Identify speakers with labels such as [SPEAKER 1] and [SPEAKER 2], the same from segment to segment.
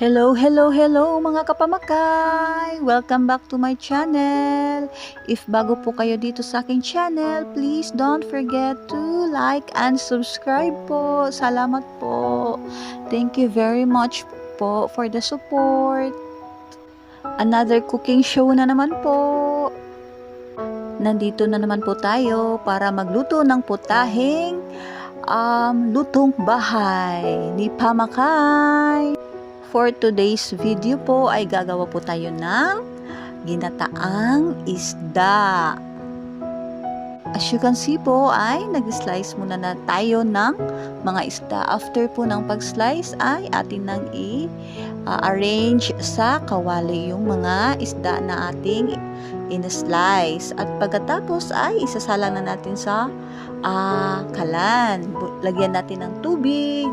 [SPEAKER 1] Hello, hello, hello mga kapamakay! Welcome back to my channel. If bago po kayo dito sa aking channel, please don't forget to like and subscribe po. Salamat po. Thank you very much po for the support. Another cooking show na naman po. Nandito na naman po tayo para magluto ng putahing um, lutong bahay ni Pamakay. For today's video po ay gagawa po tayo ng ginataang isda. As you can see po ay nag-slice muna na tayo ng mga isda. After po ng pag-slice ay atin nang i-arrange sa kawali yung mga isda na ating in-slice. At pagkatapos ay isasala na natin sa ah, kalan. Lagyan natin ng tubig,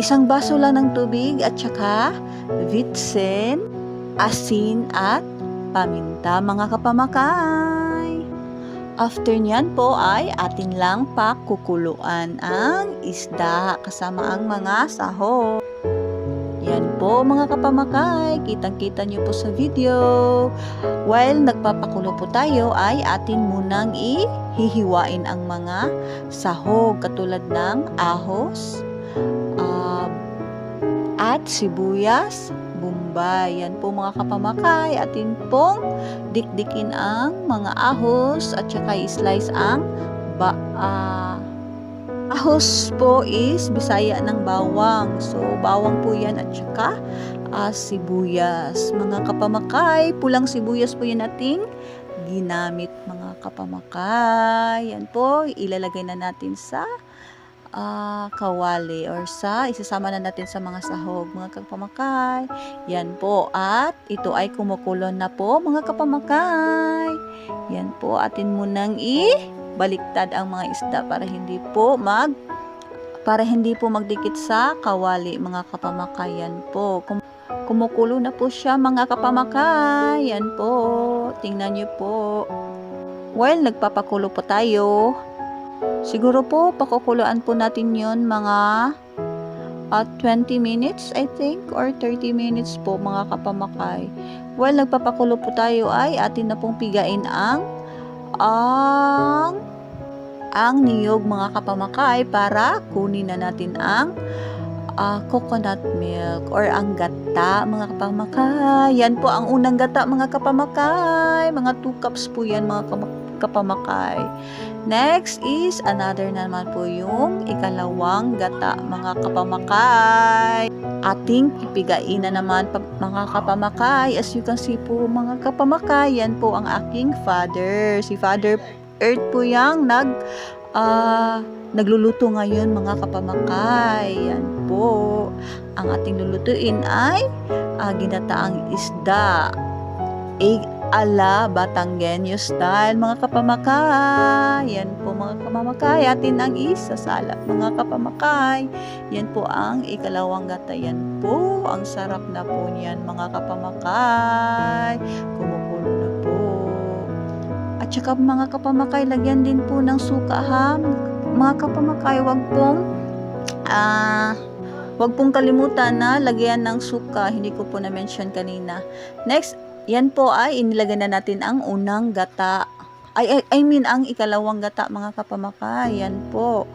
[SPEAKER 1] Isang baso lang ng tubig at saka vitsin, asin at paminta mga kapamakay. After nyan po ay atin lang pakukuluan ang isda kasama ang mga saho. Yan po mga kapamakay, kitang-kita nyo po sa video. While nagpapakulo po tayo ay atin munang ihihiwain ang mga sahog katulad ng ahos, ah, at sibuyas, bumbay. Yan po mga kapamakay. Atin pong dikdikin ang mga ahos at saka i-slice ang ba, ah, ahos po is bisaya ng bawang. So, bawang po yan at saka ah, sibuyas. Mga kapamakay, pulang sibuyas po yan ating ginamit mga kapamakay. Yan po, ilalagay na natin sa ah, kawali or sa isasama na natin sa mga sahog mga kapamakay yan po. At ito ay kumukulo na po mga kapamakay yan po. Atin munang i baliktad ang mga isda para hindi po mag para hindi po magdikit sa kawali mga kapamakay yan po. Kum- kumukulo na po siya mga kapamakay yan po. Tingnan niyo po. While nagpapakulo po tayo Siguro po, pakukuluan po natin yon mga at 20 minutes, I think, or 30 minutes po mga kapamakay. While nagpapakulo po tayo ay atin na pong pigain ang ang ang niyog mga kapamakay para kunin na natin ang ah, coconut milk or ang gata mga kapamakay. Yan po ang unang gata mga kapamakay. Mga 2 cups po yan mga kama- kapamakay. Next is another naman po yung ikalawang gata mga kapamakay. Ating ipigain na naman mga kapamakay. As you can see po mga kapamakay, yan po ang aking father. Si Father Earth po yung nag ah, nagluluto ngayon mga kapamakay. Yan po. Ang ating lulutuin ay ah, ginataang isda. Egg ala Batanggenyo style mga kapamakay. Yan po mga kapamakay. Atin ang isasalap mga kapamakay. Yan po ang ikalawang gata. Yan po. Ang sarap na po niyan mga kapamakay. Kumukulo na po. At saka mga kapamakay, lagyan din po ng suka ha. Mga kapamakay, wag pong ah wag pong kalimutan na lagyan ng suka. Hindi ko po na-mention kanina. Next, yan po ay inilagay na natin ang unang gata. Ay, I, I mean, ang ikalawang gata mga kapamakay. Yan po.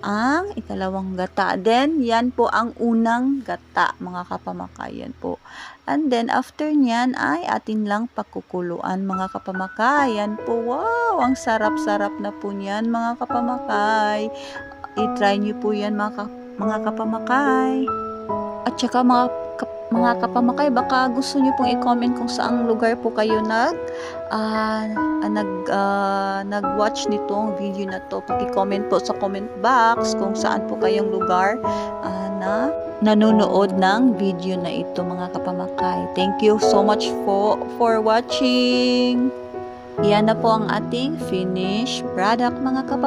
[SPEAKER 1] Ang ikalawang gata. Then, yan po ang unang gata mga kapamakay. Yan po. And then, after nyan ay atin lang pakukuluan mga kapamakay. Yan po. Wow! Ang sarap-sarap na po niyan mga kapamakay. I-try nyo po yan mga, ka- mga kapamakay. At saka mga mga kapamakay, baka gusto niyo pong i-comment kung saang lugar po kayo nag ah, nag ah, nag-watch nitong video na to. Paki-comment po sa comment box kung saan po kayong lugar ah, na nanonood ng video na ito mga kapamakay. Thank you so much for for watching. Yan na po ang ating finished product mga kapamakay.